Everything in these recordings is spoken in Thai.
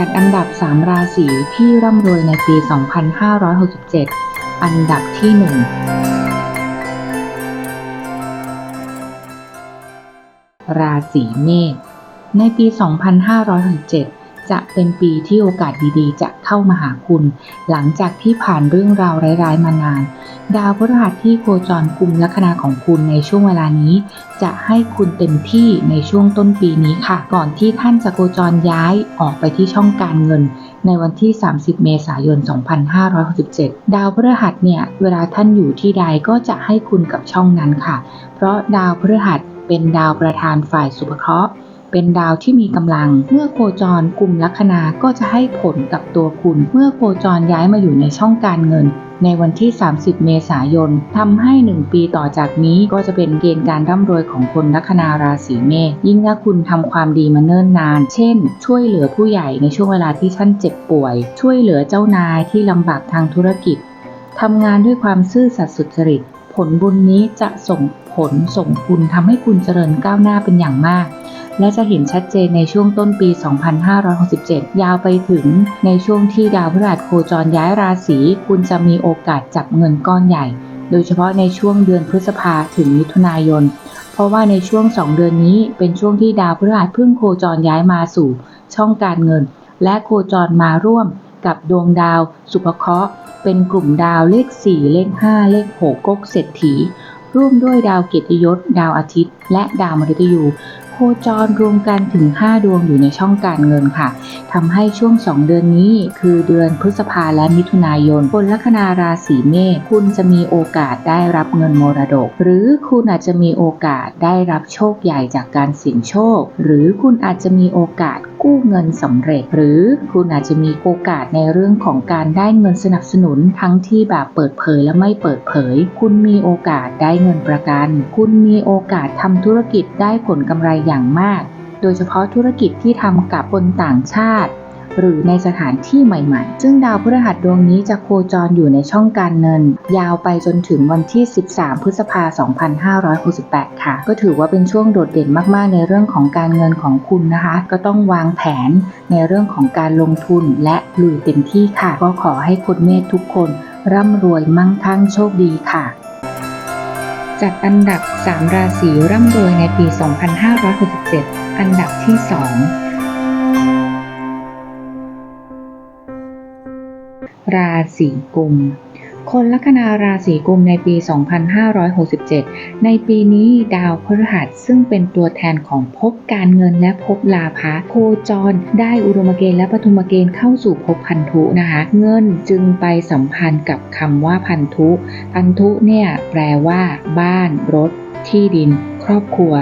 จัดอันดับ 3 ราศีที่ร่ำรวยในปี 2567 อันดับที่ 1 ราศีเมษ ในปี 2567 จะเป็นปีที่โอกาสดีๆ จะเข้ามาหาคุณ หลังจากที่ผ่านเรื่องราวร้ายๆมานาน ดาวพฤหัสที่โคจรกุมลัคนาของคุณในช่วงเวลานี้ จะให้คุณเต็มที่ในช่วงต้นปีนี้ค่ะ ก่อนที่ท่านจะโคจรย้ายออกไปที่ช่องการเงิน ในวันที่ 30 เมษายน 2567 ดาวพฤหัสเนี่ยเวลาท่านอยู่ที่ใดก็จะให้คุณกับช่องนั้นค่ะ เพราะดาวพฤหัสเป็นดาวประธานฝ่ายสุภเคราะห์ เป็นดาวที่มีกำลัง เมื่อโคจรกลุ่มลัคนาก็จะให้ผลกับตัวคุณ เมื่อโคจรย้ายมาอยู่ในช่องการเงิน ในวันที่ 30 เมษายนทำให้ 1 ปีต่อจากนี้ก็จะเป็นเกณฑ์การร่ำรวยของคนลัคนาราศีเมษยิ่งถ้าคุณทำความดีมาเนิ่นนาน เช่น ช่วยเหลือผู้ใหญ่ในช่วงเวลาที่ท่านเจ็บป่วย ช่วยเหลือเจ้านายที่ลำบากทางธุรกิจทำงานด้วยความซื่อสัตย์สุจริต ผลบุญนี้จะส่งผลส่งคุณทำให้คุณเจริญก้าวหน้าเป็นอย่างมาก และจะเห็นชัดเจนในช่วงต้นปี 2567 ยาวไปถึงในช่วงที่ดาวพฤหัสโคจรย้ายราศีคุณจะมีโอกาสจับเงินก้อนใหญ่ โดยเฉพาะในช่วงเดือนพฤษภาถึงมิถุนายน เพราะว่าในช่วง 2 เดือนนี้เป็นช่วงที่ดาวพฤหัสเพิ่งโคจรย้ายมาสู่ ช่องการเงิน และโคจรมาร่วมกับดวงดาว สุภเคราะห์ เป็นกลุ่มดาวเลข 4 เลข 5 เลข 6กกเศรษฐีร่วมด้วยดาวเกียรติยศ ดาวอาทิตย์ และดาวมฤตยู โคจรรวมกันถึง 5 ดวงอยู่ในช่องการเงินค่ะทำให้ช่วง 2 เดือนนี้ คือเดือนพฤษภาและมิถุนายนคนลัคนาราศีเมษคุณจะมีโอกาสได้รับเงินมรดก หรือคุณอาจจะมีโอกาสได้รับโชคใหญ่จากการเสี่ยงโชค หรือคุณอาจจะมีโอกาส กู้เงินสำเร็จ หรือคุณอาจจะมีโอกาสในเรื่องของการได้เงินสนับสนุนทั้งที่แบบเปิดเผยและไม่เปิดเผย คุณมีโอกาสได้เงินประกัน คุณมีโอกาสทำธุรกิจได้ผลกำไรอย่างมาก โดยเฉพาะธุรกิจที่ทำกับคนต่างชาติ หรือในสถานที่ใหม่ๆ ซึ่งดาวพฤหัสดวงนี้จะโคจรอยู่ในช่องการเงิน ยาวไปจนถึงวันที่ 13 พฤษภาคม2568 ค่ะ ก็ถือว่าเป็นช่วงโดดเด่นมากๆ ในเรื่องของการเงินของคุณนะคะ ก็ต้องวางแผนในเรื่องของการลงทุนและลุยเต็มที่ค่ะ ก็ขอให้คนเมษทุกคน ร่ำรวยมั่งคั่งโชคดีค่ะจัดอันดับ 3 ราศีร่ำรวยในปี 2567 อันดับที่ 2 ราศีกุม คนลัคนาราศีกุมในปี 2567 ในปีนี้ดาวพฤหัสซึ่งเป็นตัวแทนของภพการเงินและภพลาภะโคจร ได้อุดมเกณฑ์และปฐุมเกณฑ์เข้าสู่ภพพันธุนะคะ เงินจึงไปสัมพันธ์กับคำว่าพันธุ พันธุเนี่ยแปลว่า บ้านรถ ที่ดิน ครอบครัว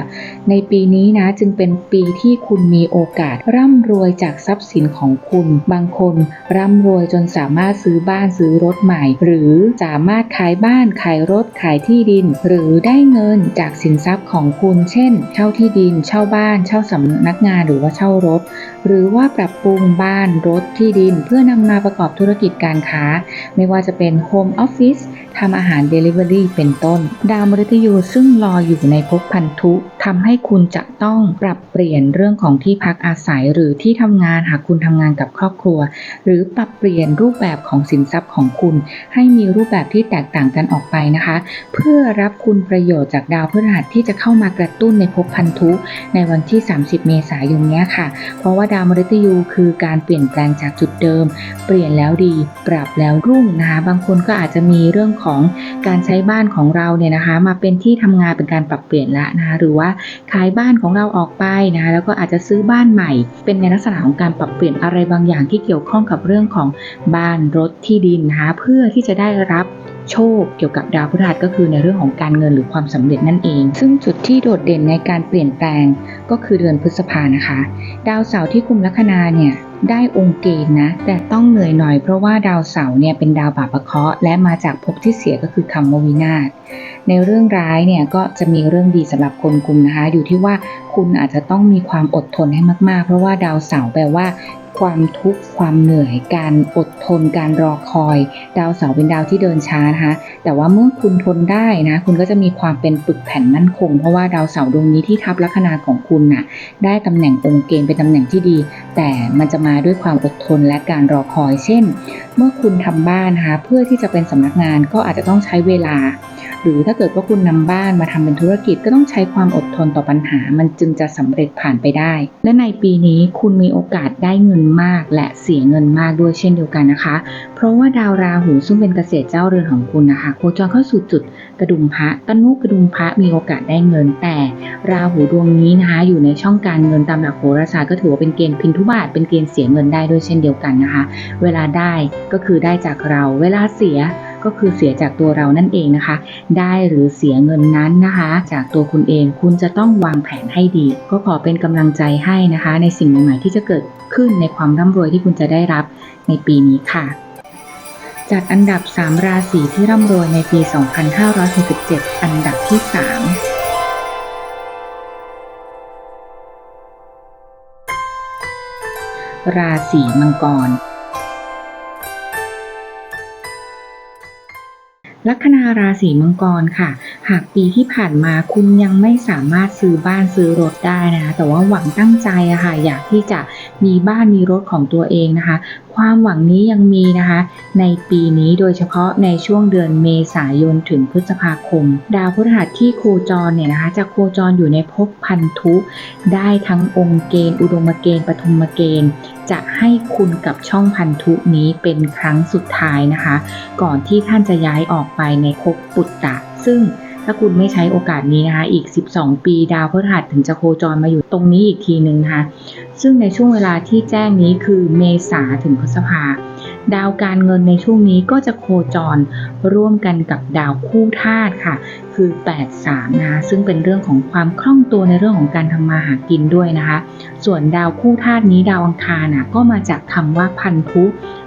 ในปีนี้นะจึงเป็นปีที่คุณมีโอกาสร่ำรวยจากทรัพย์สินของคุณ บางคนร่ำรวยจนสามารถซื้อบ้านซื้อรถใหม่ หรือสามารถขายบ้านขายรถขายที่ดิน หรือได้เงินจากสินทรัพย์ของคุณ เช่น เช่าที่ดิน เช่าบ้าน เช่าสำนักงานหรือว่าเช่ารถ หรือว่าปรับปรุงบ้านรถที่ดิน เพื่อนำมาประกอบธุรกิจการค้า ไม่ว่าจะเป็นโฮมออฟฟิศทำอาหาร Delivery เป็นต้น ดาวมฤตยูซึ่งรออยู่ในภพพันธุทำให้คุณจะต้องปรับเปลี่ยนเรื่องของที่พักอาศัยหรือที่ทำงานหากคุณทำงานกับครอบครัว หรือปรับเปลี่ยนรูปแบบของสินทรัพย์ของคุณ ให้มีรูปแบบที่แตกต่างกันออกไปนะคะ เพื่อรับคุณประโยชน์จากดาวพฤหัสที่จะเข้ามากระตุ้นในภพพันธุในวันที่ 30 เมษายนนี้ค่ะ เพราะว่าดาวมฤตยูคือการเปลี่ยนแปลงจากจุดเดิม เปลี่ยนแล้วดี ปรับแล้วรุ่งนะคะ บางคนก็อาจจะมีเรื่องของการใช้บ้านของเราเนี่ยนะคะ มาเป็นที่ทำงานเป็นการปรับเปลี่ยนแล้วะนะคะหรือว่าขายบ้านของเราออกไปนะคะแล้วก็อาจจะซื้อบ้านใหม่ เป็นในลักษณะของการปรับเปลี่ยนอะไรบางอย่างที่เกี่ยวข้องกับเรื่องของบ้านรถที่ดินนะคะเพื่อที่จะได้รับ โชคเกี่ยวกับดาวพฤหัสก็คือในเรื่องของการเงินหรือความสำเร็จนั่นเอง ซึ่งจุดที่โดดเด่นในการเปลี่ยนแปลงก็คือเดือนพฤษภานะคะ ดาวเสาร์ที่คุมลัคนาเนี่ยได้องค์เกณฑ์นะ แต่ต้องเหนื่อยหน่อยเพราะว่าดาวเสาร์เนี่ยเป็นดาวบาปะเคาะห์และมาจากภพที่เสียก็คือคำวินาศในเรื่องร้ายเนี่ยก็จะมีเรื่องดีสำหรับคนกลุ่มนะคะ อยู่ที่ว่าคุณอาจจะต้องมีความอดทนให้มากๆ เพราะว่าดาวเสาร์แปลว่า ความทุกข์ความเหนื่อยการอดทนการรอคอย ดาวเสาร์เป็นดาวที่เดินช้านะคะแต่ว่าเมื่อคุณทนได้นะ คุณก็จะมีความเป็นปึกแผ่นมั่นคง เพราะว่าดาวเสาร์ดวงนี้ที่ทับลัคนาของคุณน่ะได้ตำแหน่งองค์เกณฑ์เป็นตำแหน่งที่ดี แต่มันจะมาด้วยความอดทนและการรอคอย เช่น เมื่อคุณทำบ้านนะคะเพื่อที่จะเป็นสำนักงานก็อาจจะต้องใช้เวลา หรือถ้าเกิดว่าคุณนำบ้านมาทำเป็นธุรกิจก็ต้องใช้ความอดทนต่อปัญหา มันจึงจะสำเร็จผ่านไปได้ และในปีนี้คุณมีโอกาสได้เงินมาก และเสียเงินมากด้วยเช่นเดียวกันนะคะ เพราะว่าดาวราหูซึ่งเป็นเกษตรเจ้าเรือนของคุณนะคะโคจรเข้าสู่จุดกระดุมพระตนุกระดุมพระมีโอกาสได้เงิน แต่ราหูดวงนี้นะคะ อยู่ในช่องการเงินตามหลักโหราศาสตร์ก็ถือว่าเป็นเกณฑ์พินทุบาทเป็นเกณฑ์เสียเงินได้ด้วยเช่นเดียวกันนะคะ เวลาได้ก็คือได้จากเราเวลาเสีย ก็คือเสียจากตัวเรานั่นเองนะคะ ได้หรือเสียเงินนั้นนะคะ จากตัวคุณเองคุณจะต้องวางแผนให้ดี ก็ขอเป็นกำลังใจให้นะคะ ในสิ่งใหม่ๆที่จะเกิดขึ้นในความร่ำรวยที่คุณจะได้รับในปีนี้ค่ะจัดอันดับ 3 ราศีที่ร่ำรวยในปี 2567 อันดับที่ 3ราศีมังกร ลัคนาราศีมังกรค่ะ หากปีที่ผ่านมาคุณยังไม่สามารถซื้อบ้านซื้อรถได้นะคะแต่ว่าหวังตั้งใจอะค่ะอยากที่จะ มีบ้านมีรถของตัวเองนะคะ ความหวังนี้ยังมีนะคะ ในปีนี้โดยเฉพาะในช่วงเดือนเมษายนถึงพฤษภาคม ดาวพฤหัสที่โคจรเนี่ยนะคะ จะโคจรอยู่ในภพพันธุได้ทั้งองค์เกณฑ์ อุดมเกณฑ์ปฐมเกณฑ์ จะให้คุณกับช่องพันธุนี้เป็นครั้งสุดท้ายนะคะ ก่อนที่ท่านจะย้ายออกไปในภพปุตตะ ซึ่ง ถ้าคุณไม่ใช้โอกาสนี้นะคะ อีก 12 ปีดาวพฤหัสถึงจะโคจรมาอยู่ตรงนี้อีกทีหนึ่งนะคะ ซึ่งในช่วงเวลาที่แจ้งนี้คือเมษาถึงพฤษภา ดาวการเงินในช่วงนี้ก็จะโคจรร่วมกันกับดาวคู่ธาตุค่ะคือ 83 นะคะซึ่งเป็นเรื่องของความคล่องตัวในเรื่องของการทำมาหากินด้วยนะคะ ส่วนดาวคู่ธาตุนี้ดาวอังคารนะก็มาจากคำว่าพันธุ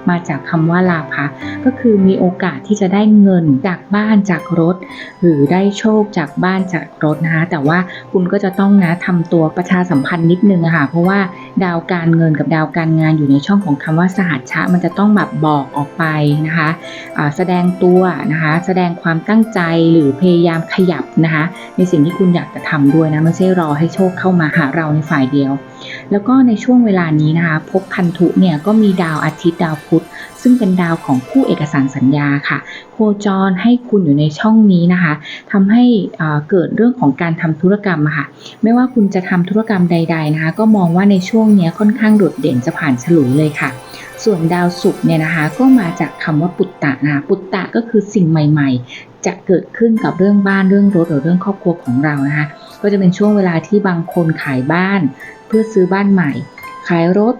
มาจากคำว่าลาภะก็คือมีโอกาสที่จะได้เงินจากบ้านจากรถ หรือได้โชคจากบ้านจากรถนะคะแต่ว่าคุณก็จะต้องนะทำตัวประชาสัมพันธ์นิดนึงะค่ะเพราะว่าดาวการเงินกับดาวการงานอยู่ในช่องของคำว่าสหัชชะ มันจะต้องแบบบอกออกไปนะคะอ่าแสดงตัวนะคะแสดงความตั้งใจหรือพยายามขยับนะคะ ในสิ่งที่คุณอยากจะทำด้วยนะ ไม่ใช่รอให้โชคเข้ามาหาเราในฝ่ายเดียว แล้วก็ในช่วงเวลานี้นะคะ พบพันธุเนี่ยก็มีดาวอาทิตย์ดาวพุธ ซึ่งเป็นดาวของคู่เอกสารสัญญาค่ะ โคจรให้คุณอยู่ในช่องนี้นะคะทำให้เกิดเรื่องของการทำธุรกรรมค่ะ ไม่ว่าคุณจะทำธุรกรรมใด ๆนะคะ ก็มองว่าในช่วงนี้ค่อนข้างโดดเด่นจะผ่านฉลุยเลยค่ะส่วนดาวศุกร์เนี่ยนะคะก็มาจากคำว่าปุตตะนะะปุตตะก็คือสิ่งใหม่ๆ จะเกิดขึ้นกับเรื่องบ้านเรื่องรถหรือเรื่องครอบครัวของเรานะคะก็จะเป็นช่วงเวลาที่บางคนขายบ้าน เพื่อซื้อบ้านใหม่ ขายรถ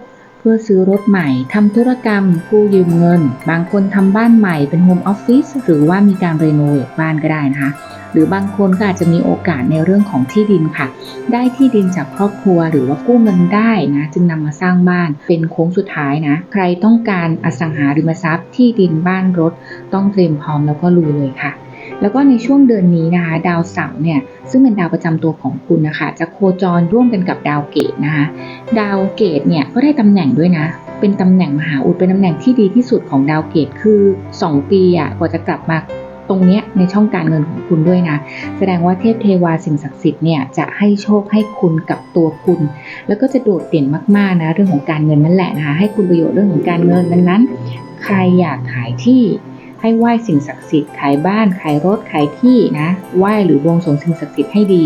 พื่อซื้อรถใหม่ทำธุรกรรมกู้ยืมเงิน บางคนทำบ้านใหม่เป็นโฮมออฟฟิศหรือว่ามีการรีโนเวทบ้านก็ได้นะคะ หรือบางคนก็อาจจะมีโอกาสในเรื่องของที่ดินค่ะ ได้ที่ดินจากครอบครัวหรือว่ากู้เงินได้นะจึงนำมาสร้างบ้านเป็นโค้งสุดท้ายนะ ใครต้องการอสังหาริมทรัพย์ที่ดินบ้านรถ ต้องเตรียมพร้อมแล้วก็ลุยเลยค่ะ แล้วก็ในช่วงเดือนนี้นะคะดาวเสาร์เนี่ยซึ่งเป็นดาวประจำตัวของคุณนะคะจะโคจรร่วมกันกับดาวเกตนะคะดาวเกตเนี่ยก็ได้ตำแหน่งด้วยนะเป็นตำแหน่งมหาอุดเป็นตำแหน่งที่ดีที่สุดของดาวเกตคือ 2 ปีอะกว่าจะกลับมาตรงเนี้ยในช่องการเงินของคุณด้วยนะ แสดงว่าเทพเทวาสิ่งศักดิ์สิทธิ์เนี่ยจะให้โชคให้คุณกับตัวคุณ แล้วก็จะโดดเด่นมากๆนะเรื่องของการเงินนั่นแหละนะคะให้คุณประโยชน์เรื่องของการเงินดังนั้น ใครอยากขายที่ ให้ไหว้สิ่งศักดิ์สิทธิ์ขายบ้านขายรถขายที่นะไหว้หรือบวงสรวงสิ่งศักดิ์สิทธิ์ให้ดี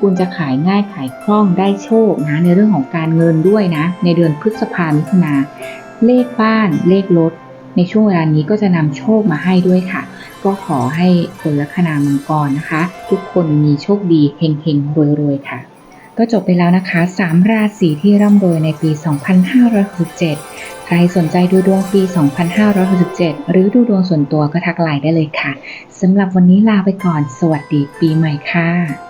คุณจะขายง่ายขายคล่องได้โชคนะในเรื่องของการเงินด้วยนะ ในเดือนพฤษภามิถุนาเลขบ้านเลขรถในช่วงเวลานี้ก็จะนำโชคมาให้ด้วยค่ะ ก็ขอให้คนลัคนามังกรนะคะ ทุกคนมีโชคดีเฮงๆรวยๆค่ะ ก็จบไปแล้วนะคะ 3 ราศีที่ร่ำรวยในปี 2567 ใครสนใจดูดวงปี 2567 หรือดูดวงส่วนตัวก็ทักไลน์ได้เลยค่ะ สำหรับวันนี้ลาไปก่อน สวัสดีปีใหม่ค่ะ